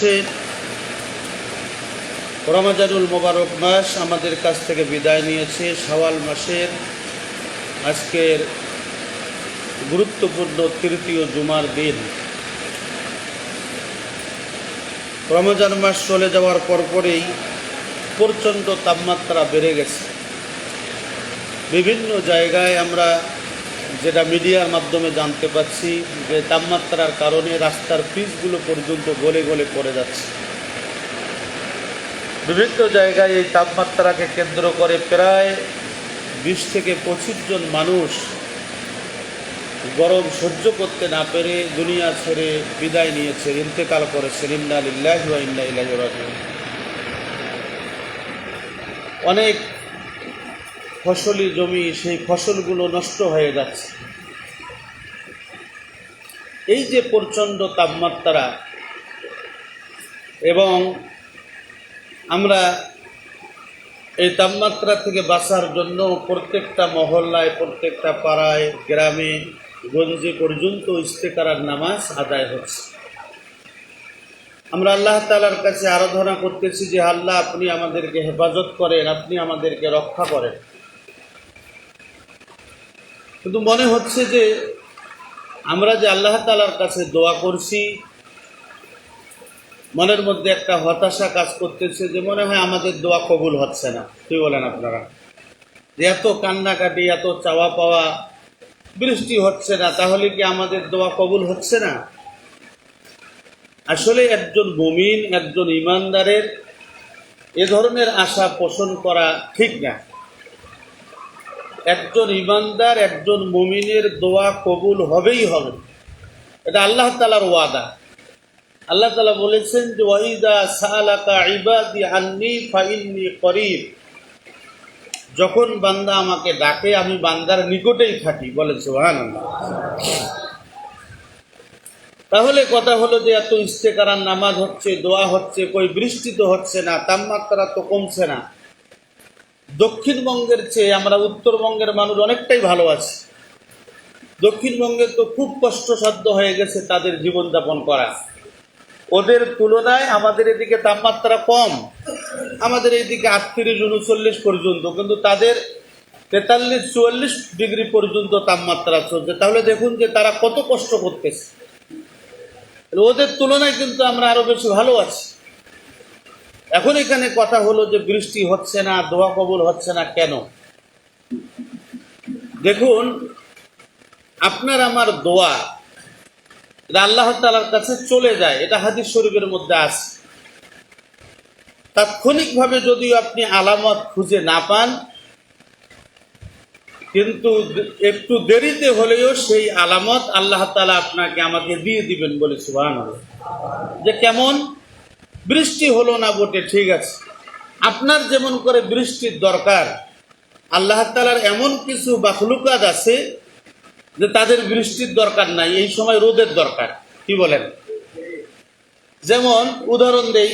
মাসে রমাজানুল মোবারক মাস আমাদের কাছ থেকে বিদায় নিয়েছে শাওয়াল মাসের আজকের গুরুত্বপূর্ণ তৃতীয় জুমার দিন। রমজান মাস চলে যাওয়ার পরপরেই প্রচণ্ড তাপমাত্রা বেড়ে গেছে। বিভিন্ন জায়গায় আমরা যেটা মিডিয়ার মাধ্যমে জানতে পাচ্ছি যে তাপমাত্রার কারণে রাস্তার পিচগুলো পর্যন্ত গলে গলে পড়ে যাচ্ছে। বিভিন্ন জায়গায় এই তাপমাত্রাকে কেন্দ্র করে প্রায় বিশ থেকে পঁচিশ জন মানুষ গরম সহ্য করতে না পেরে দুনিয়া ছেড়ে বিদায় নিয়েছে। ইন্তেকাল করেছে ইন্না ইলাইহি রাজিউন। অনেক ফসলি জমি, সেই ফসলগুলো নষ্ট হয়ে যাচ্ছে। এই যে প্রচণ্ড তাপমাত্রা এবং আমরা এই তাপমাত্রা থেকে বাঁচার জন্য প্রত্যেকটা মহল্লায়, প্রত্যেকটা পাড়ায়, গ্রামে, গঞ্জে পর্যন্ত ইস্তেকারার নামাজ আদায় হচ্ছে। আমরা আল্লাহ তালার কাছে আরাধনা করতেছি যে, আল্লাহ আপনি আমাদেরকে হেফাজত করেন, আপনি আমাদেরকে রক্ষা করেন। কিন্তু মনে হচ্ছে যে আমরা যে আল্লাহ তালার কাছে দোয়া করছি, মনের মধ্যে একটা হতাশা কাজ করতেছে যে মনে হয় আমাদের দোয়া কবুল হচ্ছে না। কি বলেন আপনারা? যে এত কান্নাকাটি, এত চাওয়া পাওয়া, বৃষ্টি হচ্ছে না, তাহলে কি আমাদের দোয়া কবুল হচ্ছে না? আসলে একজন মুমিন, একজন ইমানদারের এ ধরনের আশা পোষণ করা ঠিক না। একজন ইমানদার, একজন মুমিনের দোয়া কবুল হবেই হবে। এটা আল্লাহ তালার ওয়াদা। আল্লাহ তালা বলেছেন যে, ওয়াইদা সালাকা ইবাদি আন্নি ফাইন্নি করিব। যখন বান্দা আমাকে ডাকে, আমি বান্দার নিকটেই থাকি, বলে সুহান তাহলে কথা হলো যে, এত ইস্তেকারার নামাজ হচ্ছে, দোয়া হচ্ছে, কই বৃষ্টি তো হচ্ছে না, তাপমাত্রা তো কমছে না। দক্ষিণবঙ্গের চেয়ে আমরা উত্তরবঙ্গের মানুষ অনেকটাই ভালো আছি। দক্ষিণবঙ্গে তো খুব কষ্টসাধ্য হয়ে গেছে তাদের জীবনযাপন করা। ওদের তুলনায় আমাদের এদিকে তাপমাত্রা কম। আমাদের এইদিকে আটত্রিশ উনচল্লিশ পর্যন্ত, কিন্তু তাদের তেতাল্লিশ চুয়াল্লিশ ডিগ্রি পর্যন্ত তাপমাত্রা চলছে। তাহলে দেখুন যে তারা কত কষ্ট করতেছে। ওদের তুলনায় কিন্তু আমরা আরও বেশি ভালো আছি। এখন এখানে কথা হলো যে বৃষ্টি হচ্ছে না, দোয়া কবুল হচ্ছে না কেন? দেখুন, আপনার আমার দোয়া, এটা আল্লাহ তালার কাছে চলে যায়, এটা হাদিস শরীফের মধ্যে আছে। তাৎক্ষণিকভাবে যদিও আপনি আলামত খুঁজে না পান, কিন্তু একটু দেরিতে হলেও সেই আলামত আল্লাহ তালা আপনাকে আমাকে দিয়ে দিবেন বলে সুবাহ যে কেমন? বৃষ্টি হলো না বটে, ঠিক আছে। আপনার যেমন করে বৃষ্টির দরকার, আল্লাহ তালার এমন কিছু বাখলুকাত আছে যে তাদের বৃষ্টির দরকার নাই, এই সময় রোদের দরকার, কি বলেন? যেমন উদাহরণ দেই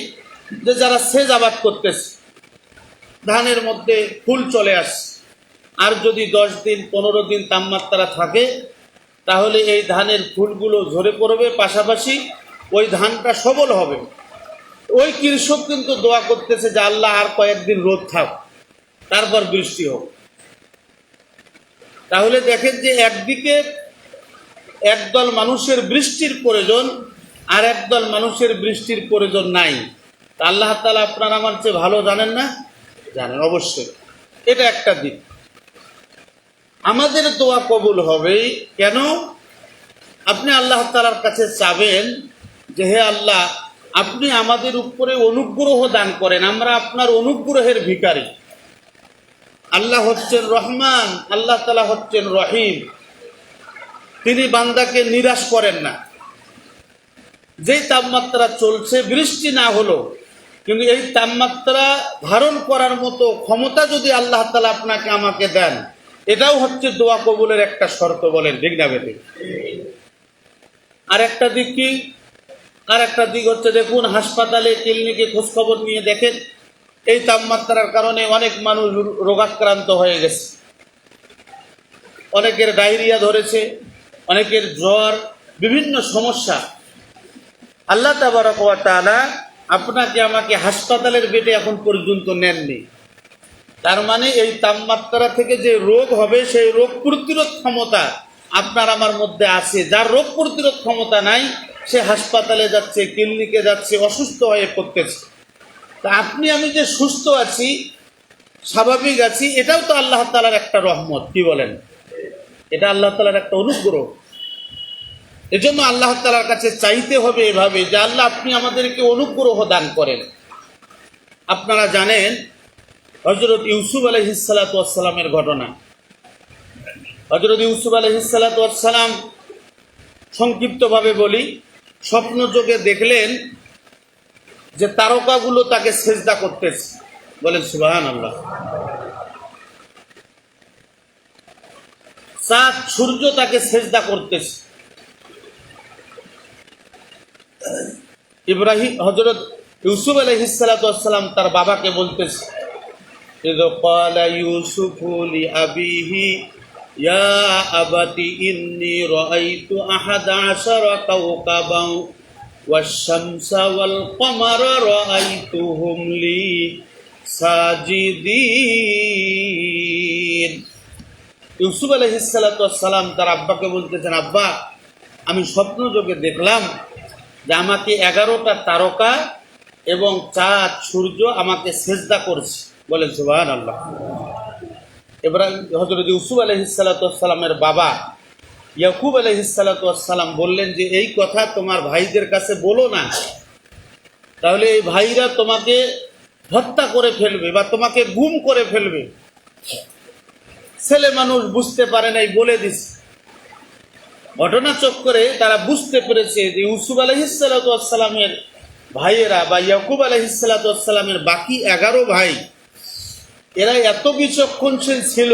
যে যারা সেজ আবাদ করতেছে, ধানের মধ্যে ফুল চলে আসছে, আর যদি দশ দিন, পনেরো দিন তাপমাত্রা থাকে, তাহলে এই ধানের ফুলগুলো ঝরে পড়বে, পাশাপাশি ওই ধানটা সবল হবে। ওই কৃষক কিন্তু দোয়া করতেছে যে, আল্লাহ আর কয়েকদিন রোদ থাক, তারপর বৃষ্টি হোক। তাহলে দেখেন যে, একদিকে একদল মানুষের বৃষ্টির প্রয়োজন আর একদল মানুষের বৃষ্টির প্রয়োজন নাই। আল্লাহ তালা আপনার আমার চেয়ে ভালো জানেন না? জানেন অবশ্যই। এটা একটা দিক। আমাদের দোয়া কবুল হবে কেন? আপনি আল্লাহ তালার কাছে চাবেন যে, হে আল্লাহ আপনি আমাদের উপরে অনুগ্রহ দান করেন, আমরা আপনার অনুগ্রহের ভিকারী আল্লাহ হচ্ছেন রহমান, আল্লাহ তালা হচ্ছেন রহিম। তিনি বান্দাকে নিরাশ করেন না। যেই তাপমাত্রা চলছে, বৃষ্টি না হলো কিন্তু এই তাপমাত্রা ধারণ করার মতো ক্ষমতা যদি আল্লাহ তালা আপনাকে আমাকে দেন, এটাও হচ্ছে দোয়া কবুলের একটা শর্ত বলেন, ঠিক না আর একটা দিক কি? আর একটা দিক হচ্ছে দেখুন, হাসপাতালে ক্লিনিকে খোঁজখবর নিয়ে দেখেন, এই তাপমাত্রার কারণে অনেক মানুষ রোগাক্রান্ত হয়ে গেছে। অনেকের ডায়রিয়া ধরেছে, অনেকের জ্বর, বিভিন্ন সমস্যা। আল্লাহ তাবারকালা আপনাকে আমাকে হাসপাতালের বেডে এখন পর্যন্ত নেননি। তার মানে এই তাপমাত্রা থেকে যে রোগ হবে, সেই রোগ প্রতিরোধ ক্ষমতা আপনার আমার মধ্যে আছে। যার রোগ প্রতিরোধ ক্ষমতা নাই সে হাসপাতালে যাচ্ছে, ক্লিনিকে যাচ্ছে, অসুস্থ হয়ে পড়তেছে। তা আপনি, আমি যে সুস্থ আছি, স্বাভাবিক আছি, এটাও তো আল্লাহ তালার একটা রহমত, কি বলেন? এটা আল্লাহ তালার একটা অনুগ্রহ। এজন্য আল্লাহ তালার কাছে চাইতে হবে এভাবে যে আল্লাহ আপনি আমাদেরকে অনুগ্রহ দান করেন। আপনারা জানেন হজরত ইউসুফ আলহিসালামের ঘটনা। হজরত ইউসুফ আলহিসালাম সংক্ষিপ্তভাবে বলি স্বপ্ন যোগে দেখলেন যে তারকাগুলো তাকে সেজদা করতেছে। বলেন সুবাহান আল্লাহ চাঁদ, সূর্য তাকে সেজদা করতেছে। ইব্রাহিম হজরত ইউসুফ আলহিসালাম তার বাবাকে বলতেছে يا أبت إني رأيت أحد عشر كوكبا والشمس والقمر رأيتهم لي সাজিদিন ইউসুফ আলহিসাল্লাম তার আব্বাকে বলতেছেন আব্বা আমি স্বপ্ন যোগে দেখলাম যে আমাকে এগারোটা তারকা এবং চাঁদ সূর্য আমাকে সেজদা করছে বলেন সুবাহান আল্লাহ এব্রাহিম হজরত ইউসুফ আলহিসাল্লামের বাবা ইয়াকুব আলহিসাল্লাম বললেন যে, এই কথা তোমার ভাইদের কাছে বলো না। তাহলে এই ভাইরা তোমাকে হত্যা করে ফেলবে বা তোমাকে গুম করে ফেলবে। ছেলে মানুষ বুঝতে পারে নাই, বলে দিস ঘটনা চক্করে তারা বুঝতে পেরেছে যে, ইউসুফ আলহিসাল্লামের ভাইয়েরা বা ইয়াকুব আলহিসাল্লামের বাকি এগারো ভাই এরা এত বিচক্ষণশীল ছিল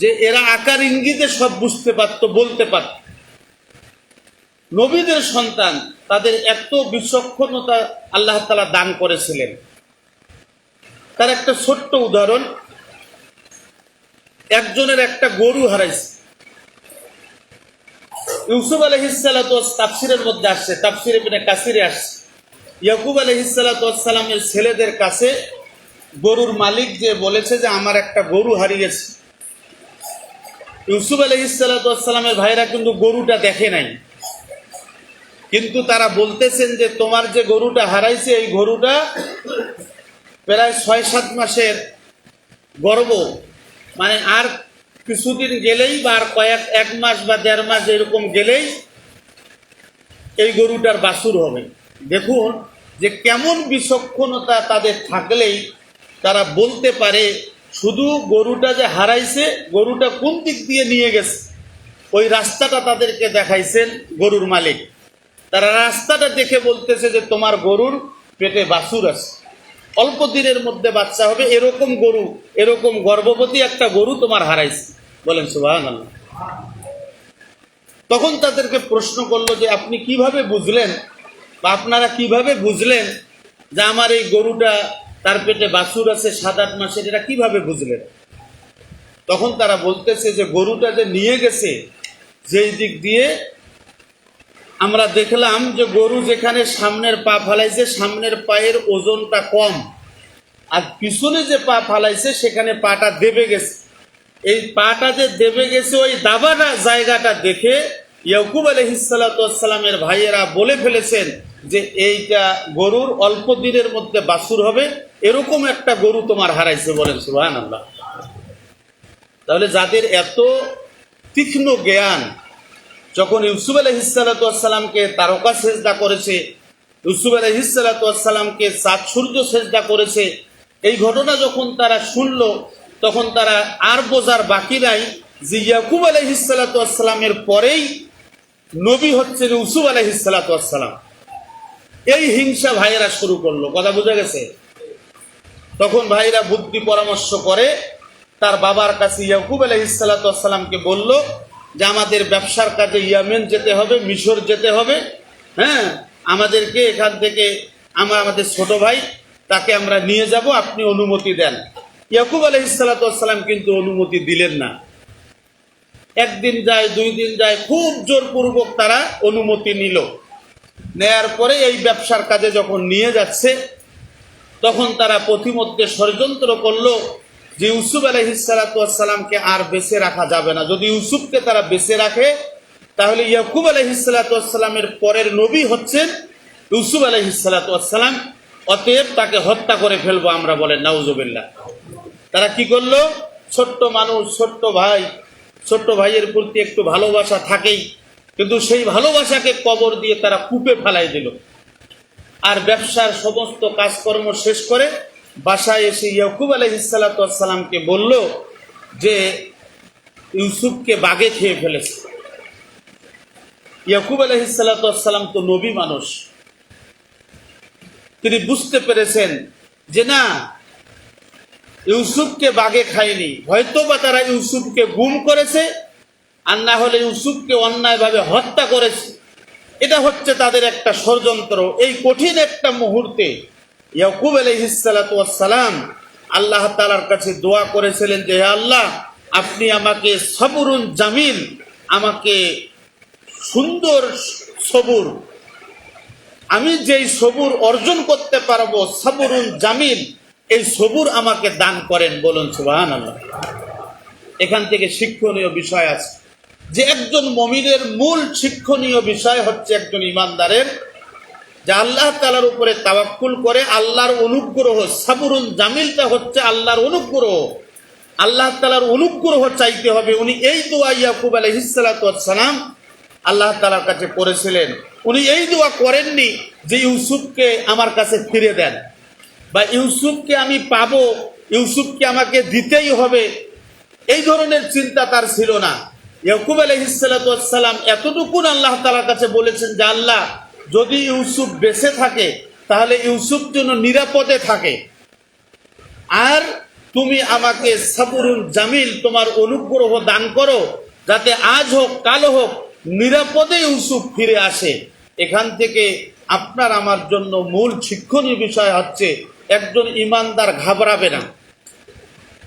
যে এরা আকার ইঙ্গিতে সব বুঝতে পারত, বলতে পারত। নবীদের সন্তান তাদের এত বিচক্ষণতা আল্লাহ তালা দান করেছিলেন। তার একটা ছোট্ট উদাহরণ, একজনের একটা গরু হারাইছে। ইউসুফ আলহিসাল্লাত তাফসিরের মধ্যে আসছে, তাফসিরে বিনে কাসিরে আসছে। ইয়াকুব আলহিসাল্লাতামের ছেলেদের কাছে গরুর মালিক যে বলেছে যে আমার একটা গরু হারিয়েছে। ইউসুফ আলহিসাল্লামের ভাইরা কিন্তু গরুটা দেখে নাই। কিন্তু তারা বলতেছেন যে তোমার যে গরুটা হারাইছে, এই গরুটা প্রায় ছয় সাত মাসের গর্ব। মানে আর কিছুদিন গেলেই বা আর কয়েক, এক মাস বা দেড় মাস এরকম গেলেই এই গরুটার বাসুর হবে। দেখুন যে কেমন বিচক্ষণতা তাদের থাকলেই তারা বলতে পারে, শুধু গরুটা যে হারাইছে, গরুটা কোন দিক দিয়ে নিয়ে গেছে? ওই রাস্তাটা তাদেরকে দেখাইছেন গরুর মালিক। তারা রাস্তাটা দেখে বলতেছে যে তোমার গরুর পেটে বাছুর আছে। অল্প দিনের মধ্যে বাচ্চা হবে, এরকম গরু, এরকম গর্ভবতী একটা গরু তোমার হারাইছে। বলেন সুবাহ তখন তাদেরকে প্রশ্ন করল যে, আপনি কীভাবে বুঝলেন বা আপনারা কীভাবে বুঝলেন যে আমার এই গরুটা তার পেটে বাছুর আছে, সাত আট মাসের এটা কীভাবে বুঝলেন? তখন তারা বলতেছে যে, গরুটা যে নিয়ে গেছে, যেই দিক দিয়ে আমরা দেখলাম যে গরু যেখানে সামনের পা ফালাইছে, সামনের পায়ের ওজনটা কম। আর পিছনে যে পা ফালাইছে, সেখানে পাটা দেবে গেছে। এই পাটা যে দেবে গেছে, ওই দাবাটা জায়গাটা দেখে ইয়াকুব আলহিসাল্লামের ভাইয়েরা বলে ফেলেছেন যে, এইটা গরুর অল্প দিনের মধ্যে বাসুর হবে। এরকম একটা গরু তোমার হারাইছে বলেন সুহান আল্লাহ তাহলে যাদের এত তীক্ষ্ণ জ্ঞান, যখন ইউসুফ আলহিসাল্লামকে তারকা সেজদা করেছে, ইউসুফ আলহিসাল্লামকে সাত সূর্য সেজদা করেছে, এই ঘটনা যখন তারা শুনল, তখন তারা আর বোঝার বাকি নাই যে ইয়াকুব আলহিসাল্লামের পরেই নবী হচ্ছেন ইউসুফ আলহিসাল্লাম এই হিংসা ভাইয়েরা শুরু করল। কথা বোঝা গেছে? তখন ভাইরা বুদ্ধি পরামর্শ করে তার বাবার কাছে ইয়াকুব আলহিসাল্লামকে বলল যে, আমাদের ব্যবসার কাজে ইয়ামেন যেতে হবে, মিশর যেতে হবে। হ্যাঁ আমাদেরকে এখান থেকে আমরা, আমাদের ছোট ভাই, তাকে আমরা নিয়ে যাব, আপনি অনুমতি দেন। ইয়াকুব আলহিসাল্লাম কিন্তু অনুমতি দিলেন না। একদিন যায়, দুই দিন যায়, খুব জোরপূর্বক তারা অনুমতি নিল। নেয়ার পরে এই ব্যবসার কাজে যখন নিয়ে যাচ্ছে তখন তারা প্রতিমধ্যে ষড়যন্ত্র করল যে ইউসুফ আলহিসালাতামকে আর বেঁচে রাখা যাবে না। যদি ইউসুফকে তারা বেঁচে রাখে, তাহলে ইয়াকুব আলহিসালাতামের পরের নবী হচ্ছেন ইউসুফ আলহিসালাতাম অতএব তাকে হত্যা করে ফেলব আমরা বলেন নাউজুবিল্লাহ। তারা কি করল? ছোট্ট মানুষ, ছোট্ট ভাই, ছোট্ট ভাইয়ের প্রতি একটু ভালোবাসা থাকেই, কিন্তু সেই ভালোবাসাকে কবর দিয়ে তারা কূপে ফেলাই দিল। আর ব্যবসার সমস্ত কাজকর্ম শেষ করে বাসায় এসে ইয়াকুব আলহিসাল্লাতামকে বলল যে, ইউসুফকে বাগে খেয়ে ফেলেছে। ইয়াকুব আলহিসাল্লাতাম তো নবী মানুষ। তিনি বুঝতে পেরেছেন যে না, ইউসুফকে বাগে খায়নি। হয়তো বা তারা ইউসুফকে গুম করেছে, আর না হলে ইউসুফকে অন্যায়ভাবে হত্যা করেছে। এটা হচ্ছে তাদের একটা ষড়যন্ত্র। এই কঠিন একটা মুহূর্তে ইয়াকুব আলহিসালাম আল্লাহ তালার কাছে দোয়া করেছিলেন যে আল্লাহ, আপনি আমাকে সবরুন জামিল, আমাকে সুন্দর সবুর। আমি যেই সবুর অর্জন করতে পারব, সবরুন জামিল, এই সবুর আমাকে দান করেন। বলুন সুবাহান আল্লাহ এখান থেকে শিক্ষণীয় বিষয় আছে। যে একজন মমিনের মূল শিক্ষণীয় বিষয় হচ্ছে একজন ইমানদারের, যে আল্লাহ তালার উপরে তাওয়াক্কুল করে আল্লাহর অনুগ্রহ, সাবুরুন জামিলটা হচ্ছে আল্লাহর অনুগ্রহ। আল্লাহ তালার অনুগ্রহ চাইতে হবে। উনি এই দোয়া ইয়াকুব আলহিসালাম আল্লাহ তালার কাছে করেছিলেন। উনি এই দোয়া করেননি যে ইউসুফকে আমার কাছে ফিরে দেন। বা ইউসুফকে আমি পাবো, ইউসুফকে আমাকে দিতেই হবে। এই ধরনের চিন্তা তার ছিল না। ইয়াকুব আলহিসাল্লাম এতটুকুন আল্লাহ তালার কাছে বলেছেন যে, আল্লাহ, যদি ইউসুফ বেঁচে থাকে, তাহলে ইউসুফ যেন নিরাপদে থাকে। আর তুমি আমাকে সাবুরুল জামিল, তোমার অনুগ্রহ দান করো, যাতে আজ হোক, কালো হোক, নিরাপদে ইউসুফ ফিরে আসে। এখান থেকে আপনার আমার জন্য মূল শিক্ষণীয় বিষয় হচ্ছে, একজন ইমানদার ঘাবড়াবে না।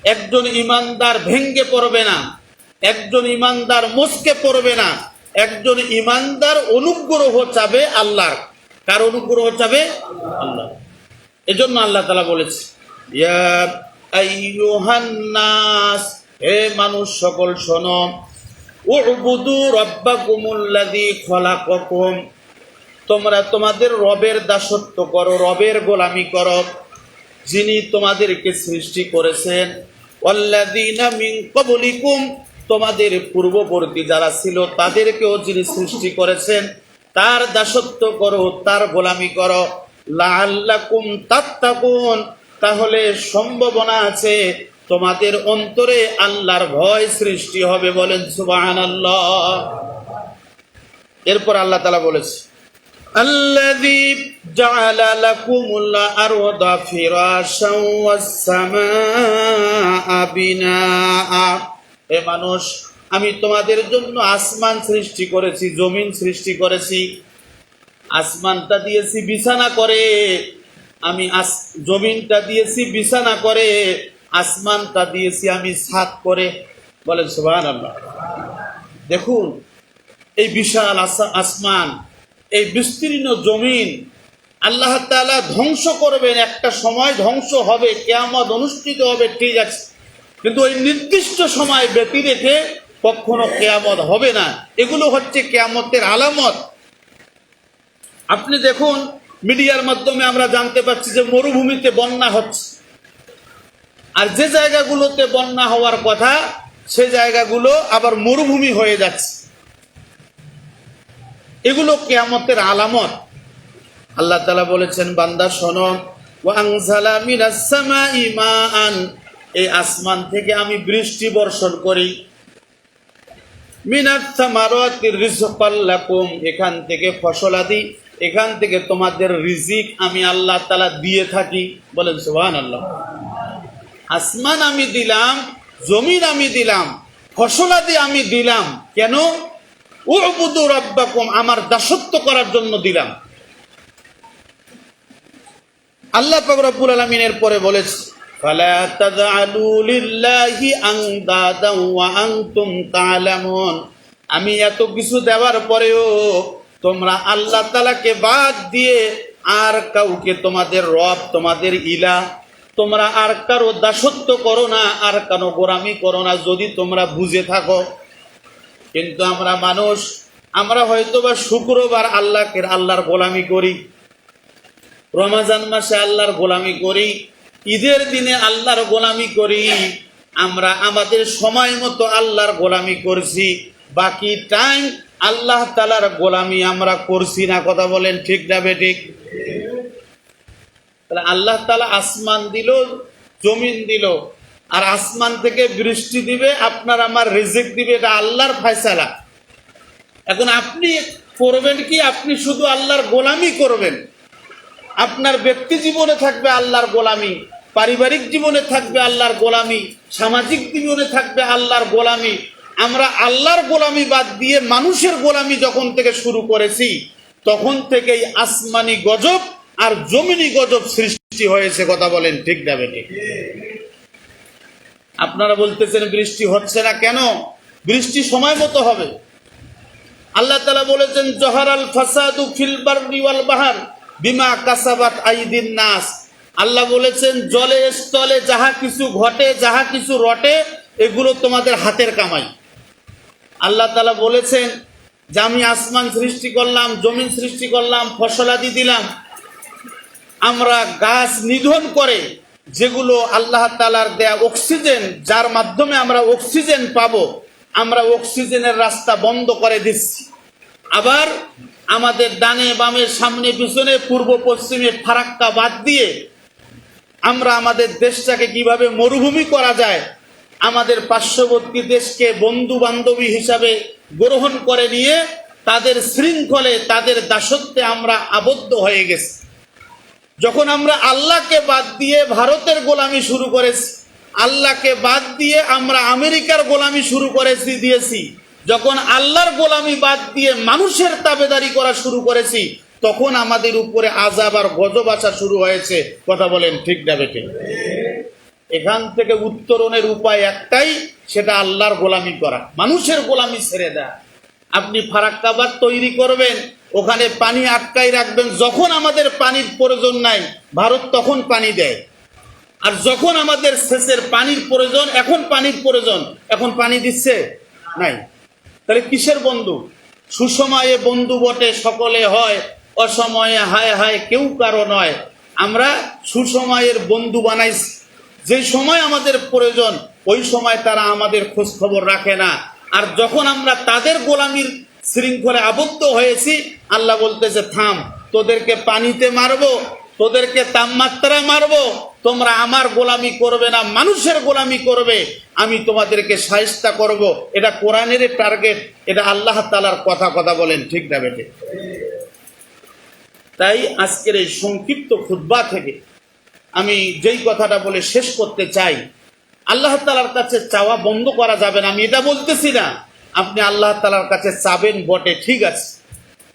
একজন ইমানদার ভেঙ্গে পড়বে না। একজন ইমানদার মুসকে পড়বে না। একজন ইমানদার অনুগ্রহ চাবে আল্লাহর। কার অনুগ্রহ চাবে? আল্লাহ এজন্য আল্লাহ তালা বলেছে, ইয়া নাস, হে মানুষ সকল শোনো, উবুদু রব্বাকুমুল্লাযী খলাকাকুম, তোমরা তোমাদের রবের দাসত্ব করো, রবের গোলামি করো, যিনি তোমাদেরকে সৃষ্টি করেছেন। ওয়াল্লাযীনা মিন ক্বাবলিকুম তোমাদের পূর্ববর্তী যারা ছিল তাদেরকেও যিনি সৃষ্টি করেছেন তার দাসত্ব করো তার গোলামি করো লাআল্লাকুম তাত্তাকুন তাহলে সম্ভাবনা আছে তোমাদের অন্তরে আল্লাহর ভয় সৃষ্টি হবে বলেন সুবহানাল্লাহ এরপর আল্লাহ তাআলা বলেছে الذي جعل لكم الأرض فراشا والسماء بناء এ মানুষ, আমি তোমাদের জন্য আসমান সৃষ্টি করেছি, জমিন সৃষ্টি করেছি। আসমানটা দিয়েছি বিছানা করে, আমি জমিনটা দিয়েছি বিছানা করে, আসমানটা দিয়েছি আমি ছাদ করে। সুবহান আল্লাহ দেখুন, এই বিশাল আসা- আসমান, এই বিস্তীর্ণ জমিন, আল্লাহ তাআলা ধ্বংস করবেন, একটা সময় ধ্বংস হবে, কেয়ামত অনুষ্ঠিত হবে, ঠিক আছে। কিন্তু ওই নির্দিষ্ট সময় ব্যতি রেখে কখনো কেয়ামত হবে না। এগুলো হচ্ছে কেয়ামতের আলামত। আপনি দেখুন, মিডিয়ার মাধ্যমে আমরা জানতে পারছি যে মরুভূমিতে বন্যা হচ্ছে। আর যে জায়গাগুলোতে বন্যা হওয়ার কথা, সে জায়গাগুলো আবার মরুভূমি হয়ে যাচ্ছে। এগুলো কেয়ামতের আলামত। আল্লাহ তালা বলেছেন, বান্দা শোনো ওয়াংজালা মিনাস সামাই মাআন এই আসমান থেকে আমি বৃষ্টি বর্ষণ করি। এখান থেকে ফসলাদি এখান থেকে তোমাদের রিজিক আমি আল্লাহ তালা দিয়ে থাকি। বলেন, সুবহানাল্লাহ। আসমান আমি দিলাম, জমিন আমি দিলাম ফসলাদি আমি দিলাম। কেন? উবুদু রাব্বাকুম, আমার দাসত্ব করার জন্য দিলাম। আল্লাহ পাক রব্বুল আলামিনের পরে বলেছে তাজআলু লিল্লাহি আনদাদা ওয়া আনতুম তা'লামুন আমি এত কিছু দেওয়ার পরেও তোমরা আল্লাহ তালাকে বাদ দিয়ে আর কাউকে তোমাদের রব, তোমাদের ইলা, তোমরা আর কারও দাসত্ব করো না, আর কারও গোরামি করো না, যদি তোমরা বুঝে থাকো। কিন্তু আমরা মানুষ, আমরা হয়তো বা শুক্রবার আল্লাহকে, আল্লাহর গোলামি করি। রমাজান মাসে আল্লাহর গোলামি করি। ঈদের দিনে আল্লাহর গোলামি করি, আমরা আমাদের সময় মতো আল্লাহর গোলামি করছি, বাকি টাইম আল্লাহ তালার গোলামি আমরা করছি না, কথা বলেন ঠিক না ঠিক তাহলে আল্লাহ তালা আসমান দিল, জমিন দিল, আর আসমান থেকে বৃষ্টি দিবে, আপনার আমার রিজিক দিবে, এটা আল্লাহর ফয়সালা। এখন আপনি করবেন কি? আপনি শুধু আল্লাহর গোলামি করবেন। আপনার ব্যক্তি জীবনে থাকবে আল্লাহর গোলামি। পারিবারিক জীবনে থাকবে আল্লাহর গোলামি, সামাজিক জীবনে থাকবে আল্লাহর গোলামি। আমরা আল্লাহর গোলামি বাদ দিয়ে মানুষের গোলামি যখন থেকে শুরু করেছি, তখন থেকেই আসমানি গজব আর জমিনি গজব সৃষ্টি হয়েছে, কথা বলেন ঠিক যাবে ঠিক আপনারা বলতেছেন বৃষ্টি হচ্ছে না কেন? বৃষ্টি সময় মতো হবে। আল্লাহ তালা বলেছেন, জহারাল ফাসাদু ফিল বাররি ওয়াল বাহার বিমা কাসাবাত আইদিন নাস। আল্লাহ বলেছেন, জলে, স্থলে যাহা কিছু ঘটে, যাহা কিছু রটে, এগুলো তোমাদের হাতের কামাই। আল্লাহ তালা বলেছেন, যে আমি আসমান সৃষ্টি করলাম, জমিন সৃষ্টি করলাম ফসলাদি দিলাম, আমরা গাছ নিধন করে, যেগুলো আল্লাহ তালার দেয়া অক্সিজেন, যার মাধ্যমে আমরা অক্সিজেন পাব, আমরা অক্সিজেনের রাস্তা বন্ধ করে দিচ্ছি। আবার আমাদের ডানে বামে, সামনে, পিছনে, পূর্ব, পশ্চিমে ফারাক্কা বাদ দিয়ে আমরা আমাদের দেশটাকে কীভাবে মরুভূমি করা যায়, আমাদের পার্শ্ববর্তী দেশকে বন্ধু বান্ধবী হিসাবে গ্রহণ করে নিয়ে তাদের শৃঙ্খলে, তাদের দাসত্বে আমরা আবদ্ধ হয়ে গেছি। যখন আমরা আল্লাহকে বাদ দিয়ে ভারতের গোলামি শুরু করেছি, আল্লাহকে বাদ দিয়ে আমরা আমেরিকার গোলামি শুরু করেছি, দিয়েছি, যখন আল্লাহর গোলামি বাদ দিয়ে মানুষের তাবেদারি করা শুরু করেছি তখন আমাদের উপরে আজাব আর গজব আসা শুরু হয়েছে। কথা বলেন ঠিক না বেটে এখান থেকে উত্তরণের উপায় একটাই, সেটা আল্লাহর গোলামি করা। মানুষের গোলামি ছেড়ে দেয়। আপনি ফারাক্কাবাদ তৈরি করবেন, ওখানে পানি আটকাই রাখবেন। যখন আমাদের পানির প্রয়োজন নাই, ভারত তখন পানি দেয়। আর যখন আমাদের সেচের পানির প্রয়োজন, এখন পানির প্রয়োজন। এখন পানি দিচ্ছে? নাই। তাহলে কিসের বন্ধু? সুসময়ে বন্ধু বটে, সকলে হয়। অসময়ে হায় হায় কেউ কারও নয়। আমরা সুসময়ের বন্ধু বানাইছি। যে সময় আমাদের প্রয়োজন, ওই সময় তারা আমাদের খোঁজ খবর রাখে না। আর যখন আমরা তাদের গোলামির শৃঙ্খলে আবদ্ধ হয়েছি, আল্লাহ বলতেছে, থাম, তোদেরকে পানিতে মারবো, তোদেরকে তাপমাত্রা মারবো। তোমরা আমার গোলামি করবে না, মানুষের গোলামি করবে। আমি তোমাদেরকে সাহিস্তা করব। এটা কোরআনের টার্গেট, এটা আল্লাহ তালার কথা কথা বলেন, ঠিক না বেটে তাই আজকের এই সংক্ষিপ্ত খুদ্া থেকে আমি যেই কথাটা বলে শেষ করতে চাই, আল্লাহ তালার কাছে চাওয়া বন্ধ করা যাবে না, আমি এটা বলতেছি না। আপনি আল্লাহ তালার কাছে চাবেন বটে, ঠিক আছে।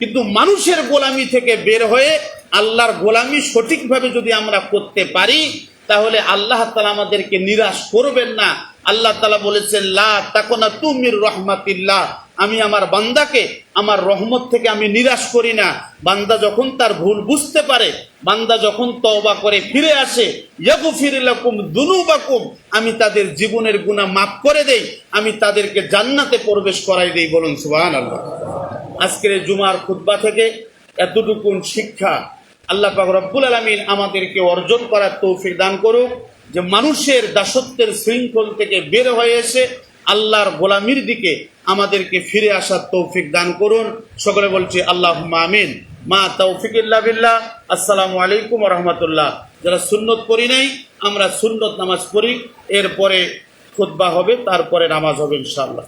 কিন্তু মানুষের গোলামি থেকে বের হয়ে আল্লাহর গোলামি সঠিকভাবে যদি আমরা করতে পারি, তাহলে আল্লাহ তালা আমাদেরকে নিরাশ করবেন না। আল্লাহ তালা বলেছেন, লা তাকোনা তুমির রহমাতিল্লাহ। আমি আমার বান্দাকে, আমার রহমত থেকে আমি নিরাশ করি না। বান্দা যখন তার ভুল বুঝতে পারে, বান্দা যখন তওবা করে ফিরে আসে ইয়াকুফিরিলাকুম দুনুবাকুম। আমি তাদের জীবনের গুনাহ মাফ করে দেই, আমি তাদেরকে জান্নাতে প্রবেশ করাই দেই বলুন সুবহানাল্লাহ। আজকের জুমার খুতবা থেকে এতটুকুন শিক্ষা আল্লাহ পাক রব্বুল আলমিন আমাদেরকে অর্জন করার তৌফিক দান করুক। যে মানুষের দাসত্বের শৃঙ্খল থেকে বের হয়ে এসে আল্লাহর গোলামির দিকে আমাদেরকে ফিরে আসার তৌফিক দান করুন। সকলে বলছি আল্লাহ আমিন। মা তৌফিক বিল্লাহ। আসসালামু আলাইকুম রহমতুল্লাহ। যারা সুন্নত করি নাই, আমরা সুন্নত নামাজ পড়ি। এরপরে খুদ্া হবে, তারপরে নামাজ হবে ইনশাআল্লাহ।